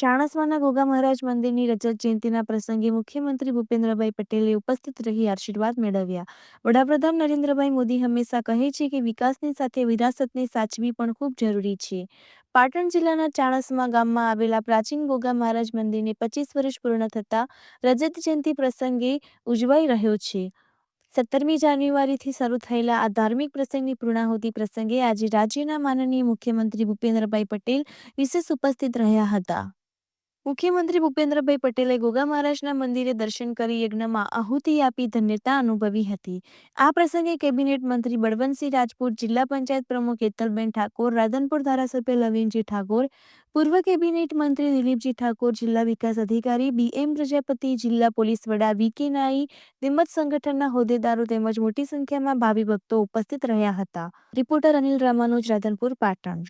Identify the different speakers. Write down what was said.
Speaker 1: ચાણસ્માના ગોગા મહારાજ મંદિરની રજત જયંતિના પ્રસંગે મુખ્યમંત્રી ભૂપેન્દ્રભાઈ પટેલે ઉપસ્થિત રહી આશીર્વાદ મેળવ્યા. વડાપ્રધાન નરેન્દ્રભાઈ મોદી હંમેશા કહે છે કે વિકાસની સાથે વિરાસતને સાચવી પણ ખૂબ જરૂરી છે. પાટણ જિલ્લાના ચાણસમા ગામમાં આવેલા પ્રાચીન ગોગા મહારાજ મંદિરને પચીસ વર્ષ પૂર્ણ થતા રજત જયંતિ પ્રસંગે ઉજવાઈ રહ્યો છે. સત્તરમી જાન્યુઆરીથી શરૂ થયેલા આ ધાર્મિક પ્રસંગની પૂર્ણાહુતિ પ્રસંગે આજે રાજ્યના માનનીય મુખ્યમંત્રી ભૂપેન્દ્રભાઈ પટેલ વિશેષ ઉપસ્થિત રહ્યા હતા. મુખ્યમંત્રી ભૂપેન્દ્રભાઈ પટેલે ગોગા મહારાજના મંદિરે દર્શન કરી યજ્ઞમાં આહુતિ આપી ધન્યતા અનુભવી હતી. આ પ્રસંગે કેબિનેટ મંત્રી બળવંતસિંહ રાજપૂત, જિલ્લા પંચાયત પ્રમુખ હેતલબેન ઠાકોર, રાધનપુર ધારાસભ્ય લવિનજી ઠાકોર, પૂર્વ કેબિનેટ મંત્રી દિલીપજી ઠાકોર, જિલ્લા વિકાસ અધિકારી બી એમ પ્રજાપતિ, જિલ્લા પોલીસ વડા વી કે નાઈ, તેમજ સંગઠનના હોદ્દેદારો તેમજ મોટી સંખ્યામાં ભાવિ ભક્તો ઉપસ્થિત રહ્યા હતા. રિપોર્ટર અનિલ રામાનુજ, રાધનપુર, પાટણ.